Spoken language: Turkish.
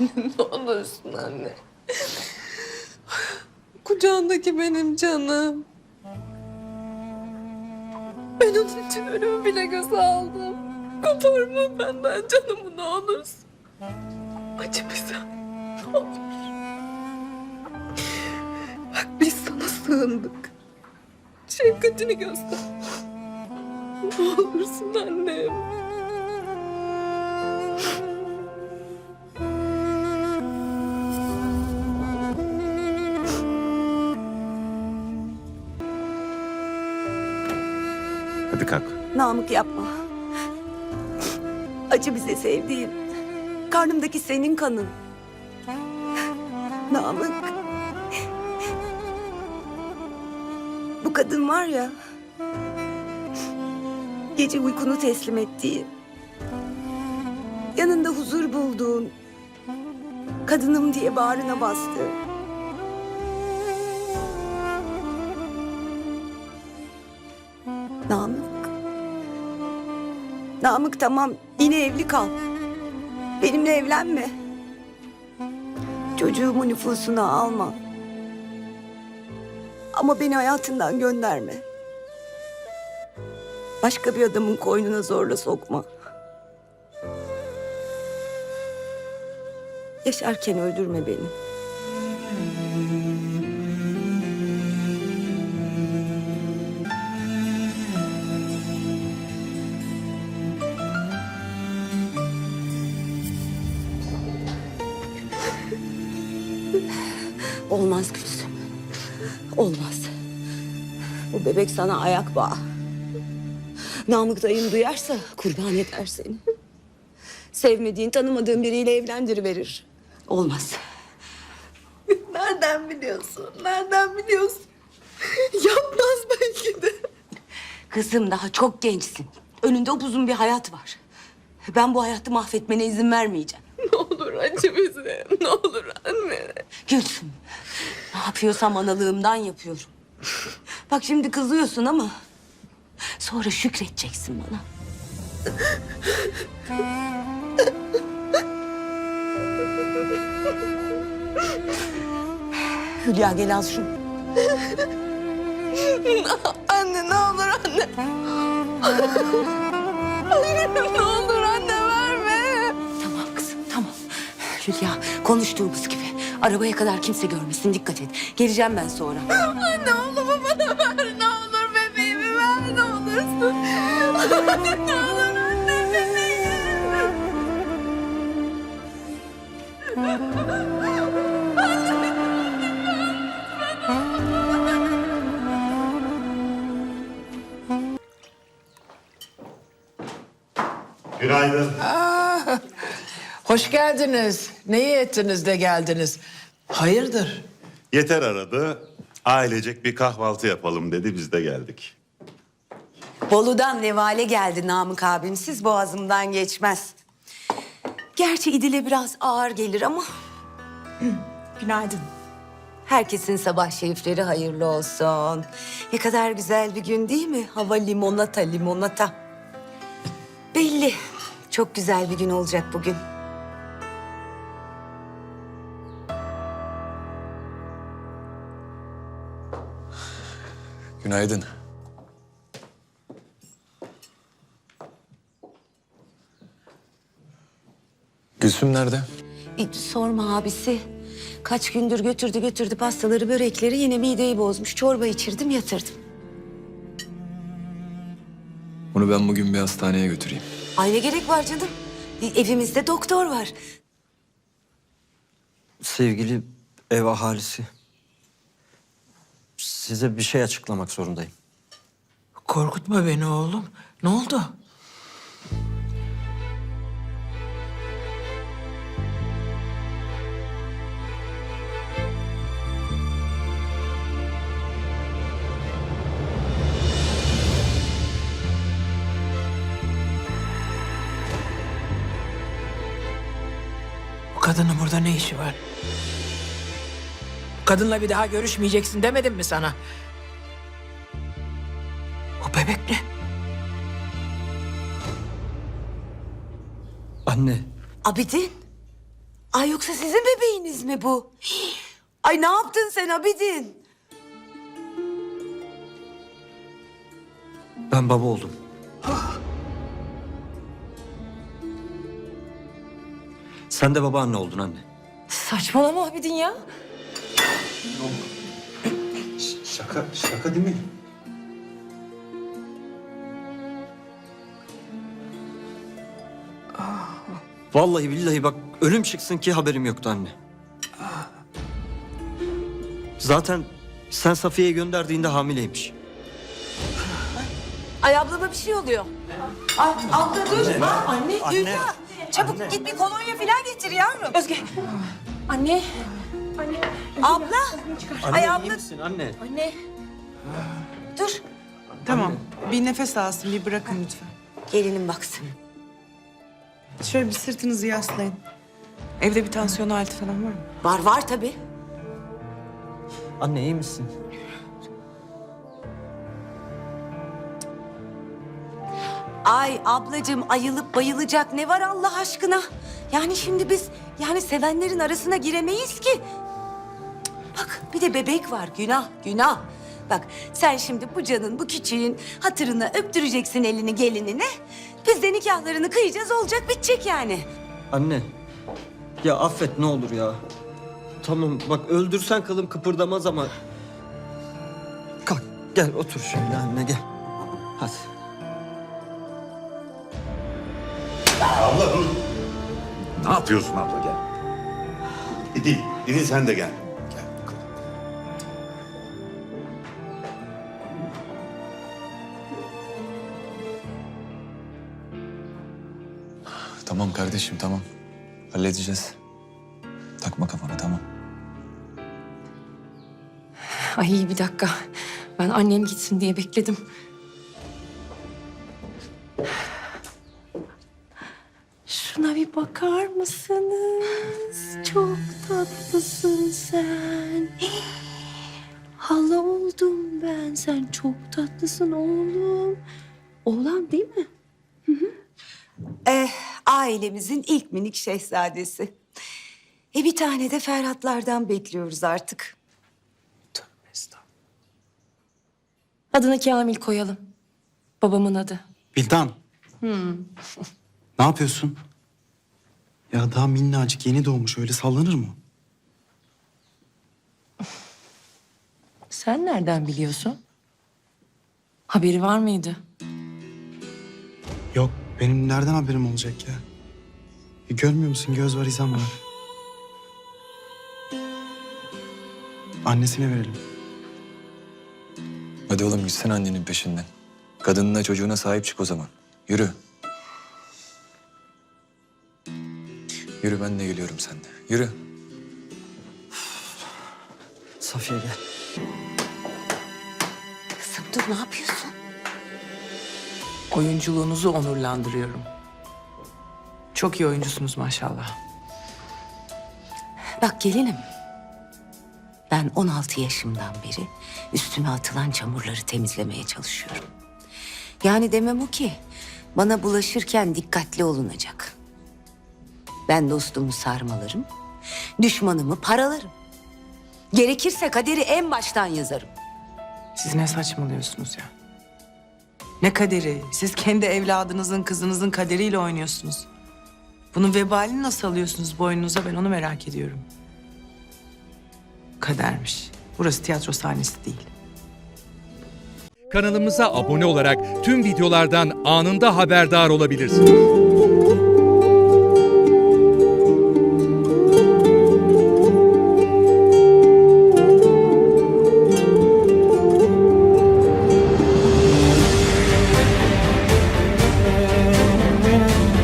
Anne ne olursun anne. Kucağındaki benim canım. Ben onun için ölümü bile göze aldım. Koparma benden canımı ne olursun. Acı bize. Ne olur. Bak biz sana sığındık. Şefkatini göster. Ne olursun annem. Hadi kalk. Namık yapma. Acı bize sevdiğim. Karnımdaki senin kanın. Namık. Bu kadın var ya. Gece uykunu teslim ettiğin. Yanında huzur bulduğun. Kadınım diye bağrına bastı. Namık tamam yine evli kal. Benimle evlenme. Çocuğumu nüfusuna alma. Ama beni hayatından gönderme. Başka bir adamın koynuna zorla sokma. Yaşarken öldürme beni. Olmaz Gülsüm. Olmaz. Bu bebek sana ayak bağı. Namık dayın duyarsa kurban eder seni. Sevmediğin, tanımadığın biriyle evlendiriverir. Olmaz. Nereden biliyorsun? Nereden biliyorsun? Yapmaz belki de. Kızım daha çok gençsin. Önünde upuzun bir hayat var. Ben bu hayatı mahvetmene izin vermeyeceğim. Ne olur acı bize. Ne olur anne. Gülsüm, ne yapıyorsam analığımdan yapıyorum. Bak şimdi kızıyorsun ama sonra şükredeceksin bana. Hülya gel al şunu. Anne ne olur anne. Hayır ne Hülya konuştuğumuz gibi. Arabaya kadar kimse görmesin dikkat et. Geleceğim ben sonra. Anne oğlumu bana ver. Ne olur bebeğimi ver ne olursun. Anne ne olur anne bebeğimi. Günaydın. Hoş geldiniz. Neyi ettiniz de geldiniz? Hayırdır? Yeter aradı. Ailecek bir kahvaltı yapalım dedi. Biz de geldik. Bolu'dan nevale geldi Namık abimsiz boğazımdan geçmez. Gerçi İdil'e biraz ağır gelir ama... Günaydın. Herkesin sabah şerifleri hayırlı olsun. Ne kadar güzel bir gün değil mi? Hava limonata limonata. Belli. Çok güzel bir gün olacak bugün. Günaydın. Gülsüm nerede? E, sorma abisi. Kaç gündür götürdü götürdü pastaları börekleri yine mideyi bozmuş. Çorba içirdim yatırdım. Onu ben bugün bir hastaneye götüreyim. Ay ne gerek var canım? E, Evimizde doktor var. Sevgili ev ahalisi. Size bir şey açıklamak zorundayım. Korkutma beni oğlum. Ne oldu? Bu kadının burada ne işi var? Kadınla bir daha görüşmeyeceksin demedim mi sana? O bebek ne? Anne, Abidin. Ay yoksa sizin bebeğiniz mi bu? Ay ne yaptın sen Abidin? Ben baba oldum. Sen de babaanne oldun anne. Saçmalama Abidin ya. Şaka, şaka değil mi? Vallahi billahi bak ölüm çıksın ki haberim yoktu anne. Zaten sen Safiye'yi gönderdiğinde hamileymiş. Ay ablama bir şey oluyor. Ay abla dur. Anne, anne Gülya. Çabuk git bir kolonya falan getir yavrum. Özge. Anne. Abla. Ay iyi abla misin anne? Anne. dur. Tamam. Bir nefes alsın, bir bırakın lütfen. Gelinim baksın. Şöyle bir sırtınızı yaslayın. Evde bir tansiyon aleti falan var mı? Var var tabii. Anne iyi misin? Ay ablacığım ayılıp bayılacak ne var Allah aşkına? Yani şimdi biz yani sevenlerin arasına giremeyiz ki. Bir de bebek var günah günah. Bak sen şimdi bu canın bu küçüğün hatırına öptüreceksin elini gelinine. Biz de nikahlarını kıyacağız olacak bitecek yani. Anne. Ya affet ne olur ya. Tamam bak öldürsen kılım kıpırdamaz ama. Kalk gel otur şöyle anne gel. Hadi. Abla dur. Ne yapıyorsun abla gel. İdil, İdil sen de gel. Tamam kardeşim tamam. Halledeceğiz. Takma kafana tamam. Ay bir dakika. Ben annem gitsin diye bekledim. Şuna bir bakar mısınız? Çok tatlısın sen. Hala oldum ben. Sen çok tatlısın oğlum. Oğlan değil mi? Eh, ailemizin ilk minik şehzadesi. E bir tane de Ferhatlardan bekliyoruz artık. Adını Kamil koyalım. Babamın adı. Bildan. Ne yapıyorsun? Ya daha minnacık yeni doğmuş öyle sallanır mı? Sen nereden biliyorsun? Haberi var mıydı? Yok benim nereden haberim olacak ya? E, görmüyor musun göz var izan var. Annesine verelim. Hadi oğlum gitsene annenin peşinden. Kadınına çocuğuna sahip çık o zaman. Yürü. Yürü ben de geliyorum sen de. Yürü. Safiye gel. Kızım dur ne yapıyorsun? Oyunculuğunuzu onurlandırıyorum. Çok iyi oyuncusunuz maşallah. Bak gelinim. Ben 16 yaşımdan beri üstüme atılan çamurları temizlemeye çalışıyorum. Yani demem o ki bana bulaşırken dikkatli olunacak. Ben dostumu sarmalarım, düşmanımı paralarım. Gerekirse kaderi en baştan yazarım. Siz ne saçmalıyorsunuz ya? Ne kaderi? Siz kendi evladınızın, kızınızın kaderiyle oynuyorsunuz. Bunun vebalini nasıl alıyorsunuz boynunuza ben onu merak ediyorum. Kadermiş. Burası tiyatro sahnesi değil. Kanalımıza abone olarak tüm videolardan anında haberdar olabilirsiniz.